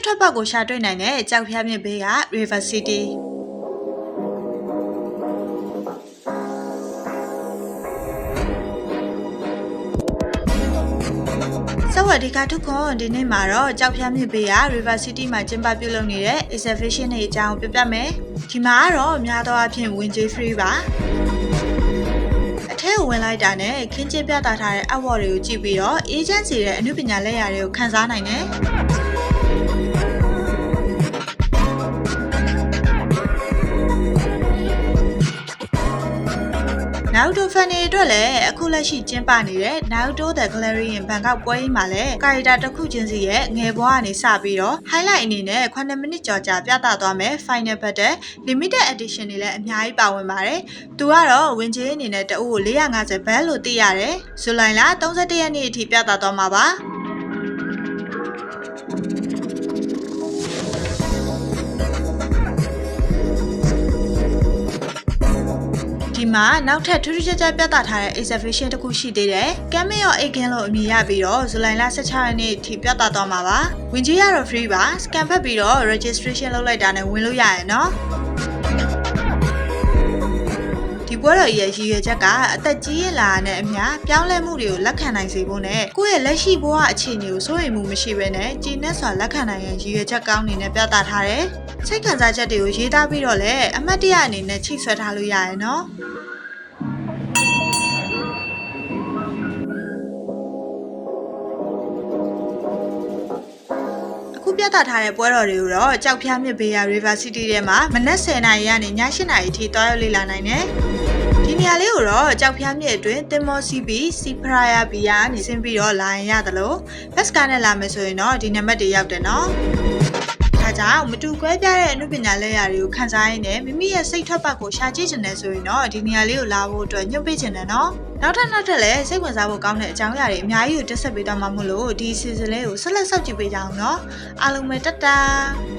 စ်ထွက်ပေါက်ကိုရှာတွေ့နိုင်တဲ့ကြောက်ဖျားမြစ်ဘေးက River City ဝဒီကထုခွန်ဒီနေ့မှာတော့ကြောက်ဖြားမြစ်ဘေးက River City မှာကျင်းပပြုလုပ်နေတဲ့ exhibition တွေအကြောင်းပြပြမယ်။ဒီမှာကတော့များသောအားဖြင့်ဝင်ကြေး free ပါ။အထက်ဝင်လိုက်တာနဲ့ခင်းကျင်းပြသထားတဲ့ award တွေကိုကြည့်ပြီးတော့ agency ရဲ့အမှုပညာလက်ရာတွေကိုခန်းစားနိုင်တယ်။ နောက်တိုဖန်တွေအတွက်လည်းအခုလက်ရှိကျင်းပနေတဲ့ Naruto The Gallery in Bangkok ပွဲကြီးမှာလည်းကာရီတာတစ်ခုချင်းစီရဲ့ငယ်ဘွားကနေစပြီးတော့ highlight အနေနဲ့9မိနစ်ကျော်ကြာပြသသွားမယ် Final Battle Limited Edition တွေလည်းအများကြီးပါဝင်ပါတယ်။သူကတော့ဝင်ကြီးအနေနဲ့တအုပ်ကို450ဘတ်လို့သိရတယ်။ဇူလိုင်လ31ရက်နေ့အထိပြသသွားမှာပါ။ ဒီမှာနောက်ထပ်ထူးထူးခြားခြားပြသထားတဲ့ exhibition တစ်ခုရှိသေးတယ်။ Cameo Again လို့အမည်ရပြီးတော့ဇူလိုင်လ16ရက်နေ့ထိပြသသွားမှာပါ။ဝင်ကြီးရတော့ free ပါ။ scan ဖတ်ပြီးတော့ registration လုပ်လိုက်တာနဲ့ဝင်လို့ရရယ်နော်။ဒီ ပွဲတော်ရဲ့ရည်ရွယ်ချက်ကအသက်ကြီးရလာတဲ့နဲ့အမျှပြောင်းလဲမှုတွေကိုလက်ခံနိုင်စေဖို့နဲ့ကိုယ့်ရဲ့လက်ရှိဘဝအခြေအနေကိုစိုးရိမ်မှုမရှိဘဲနဲ့ကြည်နက်စွာလက်ခံနိုင်ရန်ရည်ရွယ်ချက်ကောင်းအနေနဲ့ပြသထားတယ်။စိတ်ခံစားချက်တွေကိုရေးသားပြီးတော့လည်းအမှတ်တရအနေနဲ့ချိတ်ဆွဲထားလို့ရရယ်နော်။ ပြသထားတဲ့ပွဲတော်တွေကိုတော့ကြောက်ဖျားမြစ်ဘေးရ River City ထဲမှာမနက်10:00နာရီကနေည8:00နာရီအထိတွားရောက်လေ့လာနိုင်တယ်။ဒီနေရာလေးကိုတော့ကြောက်ဖျားမြစ်အတွင်းတင်မောစီဘီစီဖရာယာဘီယာနေဆင်းပြီးတော့လာရင်ရတယ်လို့ဘက်စကားနဲ့လာမယ်ဆိုရင်တော့ဒီနံပါတ်တွေရောက်တယ်နော်။ဒါ ကြောင့်မတူကွဲပြားတဲ့အမှုပညာလက်ရာတွေကိုခန်းစားရင်းနဲ့မိမိရဲ့စိတ်ထွက်ပတ်ကိုရှာကြည့်ချင်တယ်ဆိုရင်တော့ဒီနေရာလေးကိုလာဖို့အတွက်ညွှန်ပေးချင်တယ်နော်။နောက်ထပ်နောက်ထပ်လည်းစိတ်ဝင်စားဖို့ကောင်းတဲ့အကြောင်းအရာတွေအများကြီးကိုတက်ဆက်ပေးတော့မှာမို့လို့ဒီ season လေးကိုဆက်လက်စောင့်ကြည့်ပေးကြအောင်နော်။အားလုံးပဲတတ်တာ။